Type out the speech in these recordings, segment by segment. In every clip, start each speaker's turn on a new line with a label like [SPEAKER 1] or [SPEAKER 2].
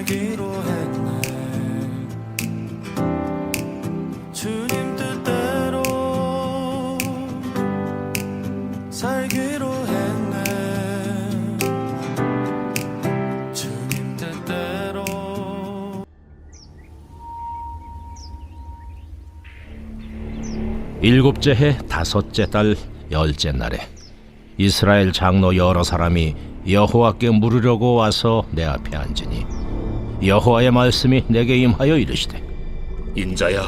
[SPEAKER 1] 살기로 했네. 주님 뜻대로 살기로 했네. 주님 뜻대로.
[SPEAKER 2] 일곱째 해 다섯째 달 열째 날에 이스라엘 장로 여러 사람이 여호와께 물으려고 와서 내 앞에 앉으니 여호와의 말씀이 내게 임하여 이르시되
[SPEAKER 3] 인자야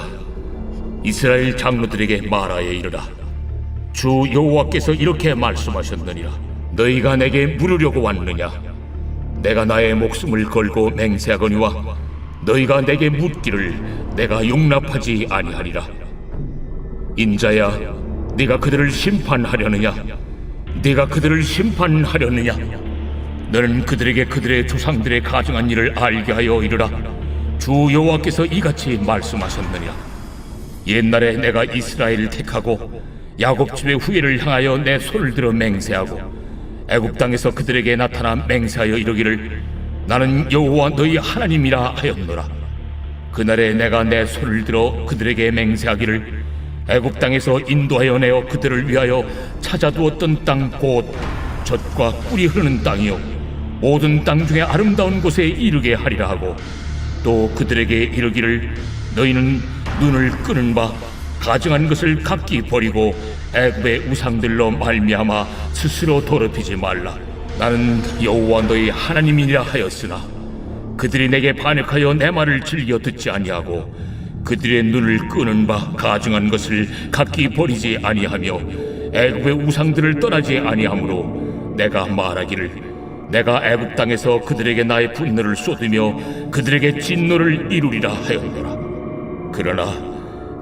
[SPEAKER 3] 이스라엘 장로들에게 말하여 이르라. 주 여호와께서 이렇게 말씀하셨느니라. 너희가 내게 물으려고 왔느냐? 내가 나의 목숨을 걸고 맹세하거니와 너희가 내게 묻기를 내가 용납하지 아니하리라. 인자야 네가 그들을 심판하려느냐? 네가 그들을 심판하려느냐 너는 그들에게 그들의 조상들의 가증한 일을 알게 하여 이르라. 주 여호와께서 이같이 말씀하셨느니라 옛날에 내가 이스라엘을 택하고 야곱 집의 후예를 향하여 내 손을 들어 맹세하고 애굽 땅에서 그들에게 나타나 맹세하여 이르기를 나는 여호와 너희 하나님이라 하였노라. 그날에 내가 내 손을 들어 그들에게 맹세하기를 애굽 땅에서 인도하여 내어 그들을 위하여 찾아두었던 땅 곧 젖과 꿀이 흐르는 땅이요 모든 땅 중에 아름다운 곳에 이르게 하리라 하고 또 그들에게 이르기를 너희는 눈을 끄는 바 가증한 것을 각기 버리고 애굽의 우상들로 말미암아 스스로 더럽히지 말라. 나는 여호와 너희 하나님이라 하였으나 그들이 내게 반역하여 내 말을 즐겨 듣지 아니하고 그들의 눈을 끄는 바 가증한 것을 각기 버리지 아니하며 애굽의 우상들을 떠나지 아니하므로 내가 말하기를 내가 애굽 땅에서 그들에게 나의 분노를 쏟으며 그들에게 진노를 이루리라 하였노라 그러나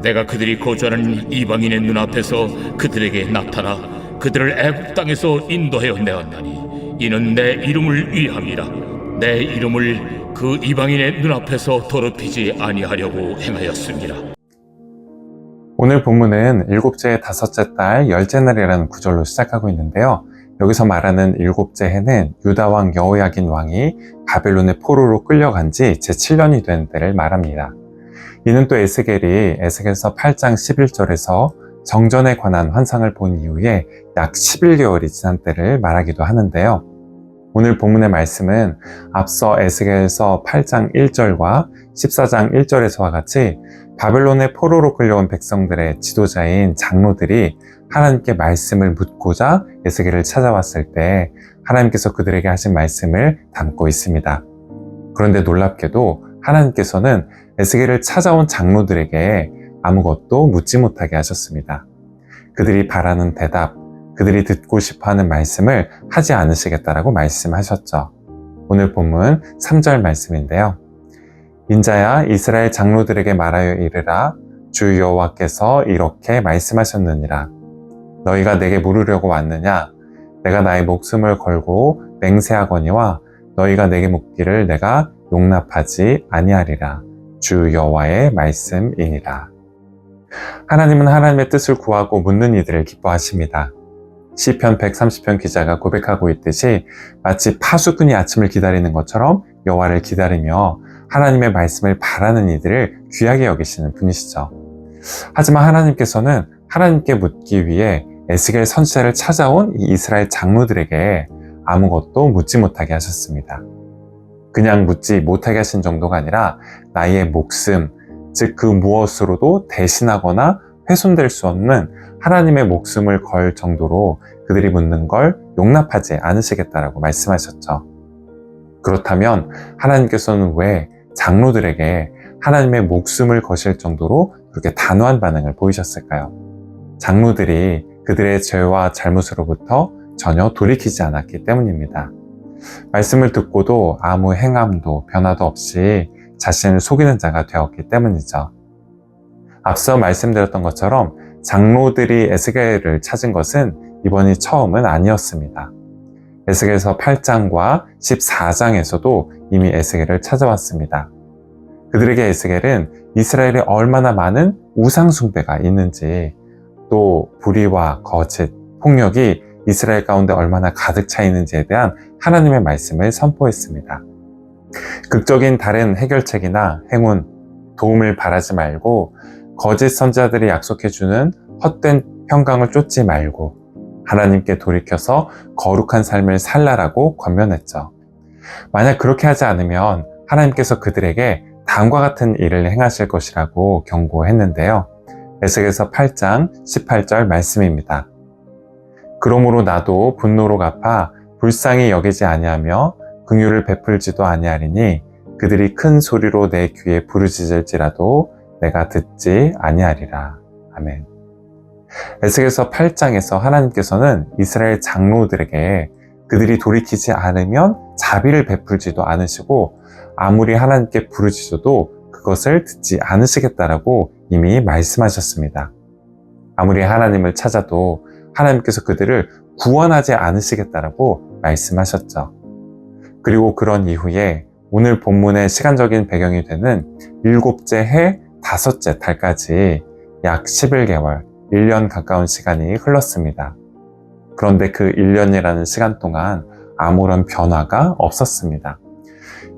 [SPEAKER 3] 내가 그들이 거주하는 이방인의 눈앞에서 그들에게 나타나 그들을 애굽 땅에서 인도하여 내었나니 이는 내 이름을 위함이라 내 이름을 그 이방인의 눈앞에서 더럽히지 아니하려고 행하였습니다.
[SPEAKER 4] 오늘 본문은 일곱째 다섯째 달 열째 날이라는 구절로 시작하고 있는데요. 여기서 말하는 일곱째 해는 유다 왕 여호야긴 왕이 바벨론의 포로로 끌려간 지 제7년이 된 때를 말합니다. 이는 또 에스겔이 에스겔서 8장 11절에서 정전에 관한 환상을 본 이후에 약 11개월이 지난 때를 말하기도 하는데요. 오늘 본문의 말씀은 앞서 에스겔서 8장 1절과 14장 1절에서와 같이 바벨론의 포로로 끌려온 백성들의 지도자인 장로들이 하나님께 말씀을 묻고자 에스겔을 찾아왔을 때 하나님께서 그들에게 하신 말씀을 담고 있습니다. 그런데 놀랍게도 하나님께서는 에스겔을 찾아온 장로들에게 아무것도 묻지 못하게 하셨습니다. 그들이 바라는 대답, 그들이 듣고 싶어 하는 말씀을 하지 않으시겠다라고 말씀하셨죠. 오늘 본문 3절 말씀인데요. 인자야 이스라엘 장로들에게 말하여 이르라 주 여호와께서 이렇게 말씀하셨느니라 너희가 내게 물으려고 왔느냐 내가 나의 목숨을 걸고 맹세하거니와 너희가 내게 묻기를 내가 용납하지 아니하리라 주 여호와의 말씀이니라 하나님은 하나님의 뜻을 구하고 묻는 이들을 기뻐하십니다. 시편 130편 기자가 고백하고 있듯이 마치 파수꾼이 아침을 기다리는 것처럼 여호와를 기다리며 하나님의 말씀을 바라는 이들을 귀하게 여기시는 분이시죠. 하지만 하나님께서는 하나님께 묻기 위해 에스겔 선지자를 찾아온 이 이스라엘 장로들에게 아무것도 묻지 못하게 하셨습니다. 그냥 묻지 못하게 하신 정도가 아니라 나의 목숨, 즉 그 무엇으로도 대신하거나 훼손될 수 없는 하나님의 목숨을 걸 정도로 그들이 묻는 걸 용납하지 않으시겠다라고 말씀하셨죠. 그렇다면 하나님께서는 왜 장로들에게 하나님의 목숨을 거실 정도로 그렇게 단호한 반응을 보이셨을까요? 장로들이 그들의 죄와 잘못으로부터 전혀 돌이키지 않았기 때문입니다. 말씀을 듣고도 아무 행함도 변화도 없이 자신을 속이는 자가 되었기 때문이죠. 앞서 말씀드렸던 것처럼 장로들이 에스겔을 찾은 것은 이번이 처음은 아니었습니다. 에스겔서 8장과 14장에서도 이미 에스겔을 찾아왔습니다. 그들에게 에스겔은 이스라엘에 얼마나 많은 우상숭배가 있는지 또 불의와 거짓, 폭력이 이스라엘 가운데 얼마나 가득 차 있는지에 대한 하나님의 말씀을 선포했습니다. 극적인 다른 해결책이나 행운, 도움을 바라지 말고 거짓 선자들이 약속해주는 헛된 평강을 쫓지 말고 하나님께 돌이켜서 거룩한 삶을 살라라고 권면했죠. 만약 그렇게 하지 않으면 하나님께서 그들에게 다음과 같은 일을 행하실 것이라고 경고했는데요. 에스겔서 8장 18절 말씀입니다. 그러므로 나도 분노로 갚아 불쌍히 여기지 아니하며 긍휼을 베풀지도 아니하리니 그들이 큰 소리로 내 귀에 부르짖을지라도 내가 듣지 아니하리라. 아멘. 에스겔서 8장에서 하나님께서는 이스라엘 장로들에게 그들이 돌이키지 않으면 자비를 베풀지도 않으시고 아무리 하나님께 부르짖어도 그것을 듣지 않으시겠다라고 이미 말씀하셨습니다. 아무리 하나님을 찾아도 하나님께서 그들을 구원하지 않으시겠다라고 말씀하셨죠. 그리고 그런 이후에 오늘 본문의 시간적인 배경이 되는 일곱째 해 다섯째 달까지 약 11개월, 1년 가까운 시간이 흘렀습니다. 그런데 그 1년이라는 시간 동안 아무런 변화가 없었습니다.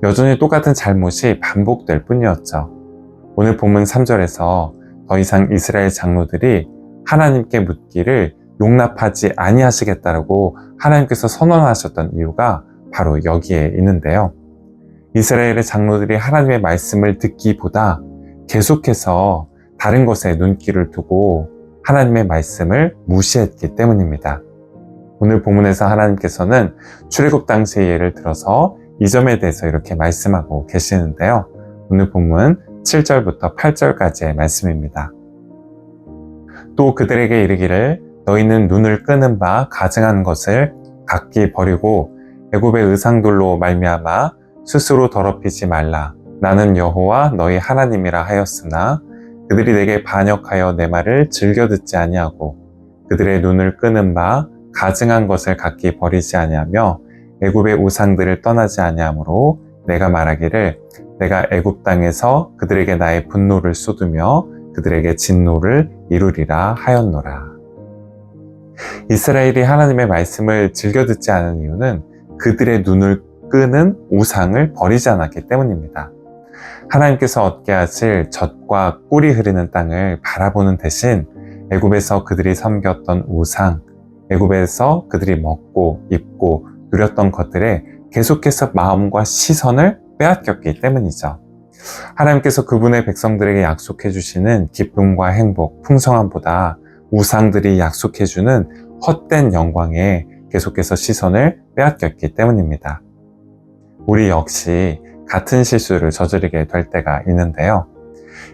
[SPEAKER 4] 여전히 똑같은 잘못이 반복될 뿐이었죠. 오늘 본문 3절에서 더 이상 이스라엘 장로들이 하나님께 묻기를 용납하지 아니하시겠다라고 하나님께서 선언하셨던 이유가 바로 여기에 있는데요. 이스라엘의 장로들이 하나님의 말씀을 듣기보다 계속해서 다른 것에 눈길을 두고 하나님의 말씀을 무시했기 때문입니다. 오늘 본문에서 하나님께서는 출애굽 당시의 예를 들어서 이 점에 대해서 이렇게 말씀하고 계시는데요. 오늘 본문 7절부터 8절까지의 말씀입니다. 또 그들에게 이르기를 너희는 눈을 끄는 바 가증한 것을 각기 버리고 애굽의 의상들로 말미암아 스스로 더럽히지 말라. 나는 여호와 너희 하나님이라 하였으나 그들이 내게 반역하여 내 말을 즐겨 듣지 아니하고 그들의 눈을 끄는 바 가증한 것을 각기 버리지 아니하며 애굽의 우상들을 떠나지 아니하므로 내가 말하기를 내가 애굽 땅에서 그들에게 나의 분노를 쏟으며 그들에게 진노를 이루리라 하였노라. 이스라엘이 하나님의 말씀을 즐겨 듣지 않은 이유는 그들의 눈을 끄는 우상을 버리지 않았기 때문입니다. 하나님께서 얻게 하실 젖과 꿀이 흐르는 땅을 바라보는 대신 애굽에서 그들이 섬겼던 우상, 애굽에서 그들이 먹고 입고 누렸던 것들에 계속해서 마음과 시선을 빼앗겼기 때문이죠. 하나님께서 그분의 백성들에게 약속해 주시는 기쁨과 행복, 풍성함보다 우상들이 약속해 주는 헛된 영광에 계속해서 시선을 빼앗겼기 때문입니다. 우리 역시 같은 실수를 저지르게 될 때가 있는데요.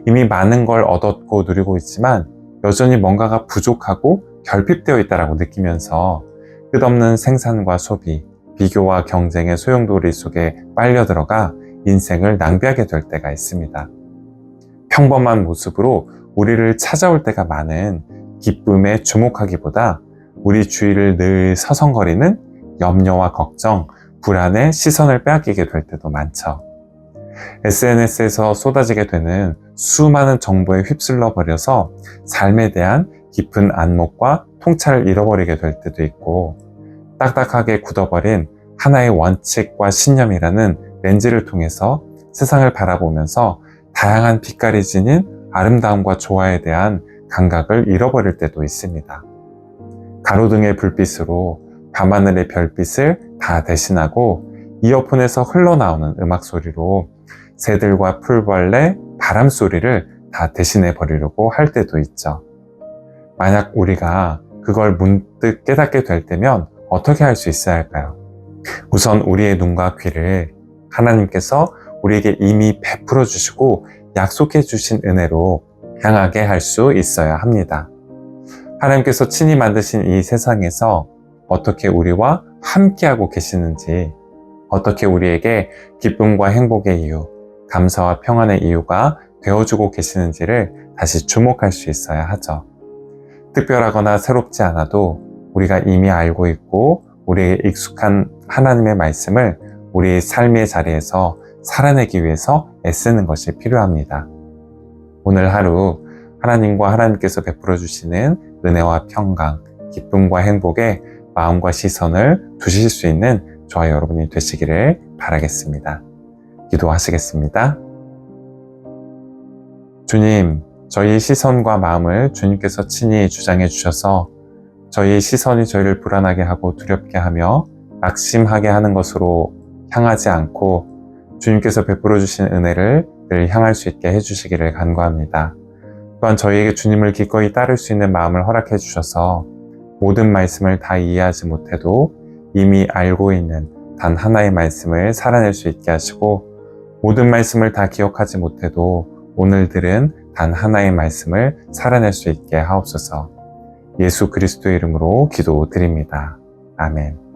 [SPEAKER 4] 이미 많은 걸 얻었고 누리고 있지만 여전히 뭔가가 부족하고 결핍되어 있다고 느끼면서 끝없는 생산과 소비, 비교와 경쟁의 소용돌이 속에 빨려 들어가 인생을 낭비하게 될 때가 있습니다. 평범한 모습으로 우리를 찾아올 때가 많은 기쁨에 주목하기보다 우리 주위를 늘 서성거리는 염려와 걱정, 불안에 시선을 빼앗기게 될 때도 많죠. SNS에서 쏟아지게 되는 수많은 정보에 휩쓸러 버려서 삶에 대한 깊은 안목과 통찰을 잃어버리게 될 때도 있고 딱딱하게 굳어버린 하나의 원칙과 신념이라는 렌즈를 통해서 세상을 바라보면서 다양한 빛깔이 지닌 아름다움과 조화에 대한 감각을 잃어버릴 때도 있습니다. 가로등의 불빛으로 밤하늘의 별빛을 다 대신하고 이어폰에서 흘러나오는 음악 소리로 새들과 풀벌레, 바람 소리를 다 대신해 버리려고 할 때도 있죠. 만약 우리가 그걸 문득 깨닫게 될 때면 어떻게 할 수 있어야 할까요? 우선 우리의 눈과 귀를 하나님께서 우리에게 이미 베풀어 주시고 약속해 주신 은혜로 향하게 할 수 있어야 합니다. 하나님께서 친히 만드신 이 세상에서 어떻게 우리와 함께하고 계시는지, 어떻게 우리에게 기쁨과 행복의 이유, 감사와 평안의 이유가 되어주고 계시는지를 다시 주목할 수 있어야 하죠. 특별하거나 새롭지 않아도 우리가 이미 알고 있고 우리에게 익숙한 하나님의 말씀을 우리 삶의 자리에서 살아내기 위해서 애쓰는 것이 필요합니다. 오늘 하루 하나님과 하나님께서 베풀어 주시는 은혜와 평강, 기쁨과 행복에 마음과 시선을 두실 수 있는 저와 여러분이 되시기를 바라겠습니다. 기도하시겠습니다. 주님, 저희의 시선과 마음을 주님께서 친히 주장해 주셔서 저희의 시선이 저희를 불안하게 하고 두렵게 하며 낙심하게 하는 것으로 향하지 않고 주님께서 베풀어 주신 은혜를 늘 향할 수 있게 해주시기를 간구합니다. 또한 저희에게 주님을 기꺼이 따를 수 있는 마음을 허락해 주셔서 모든 말씀을 다 이해하지 못해도 이미 알고 있는 단 하나의 말씀을 살아낼 수 있게 하시고 모든 말씀을 다 기억하지 못해도 오늘 들은 단 하나의 말씀을 살아낼 수 있게 하옵소서 예수 그리스도의 이름으로 기도드립니다. 아멘.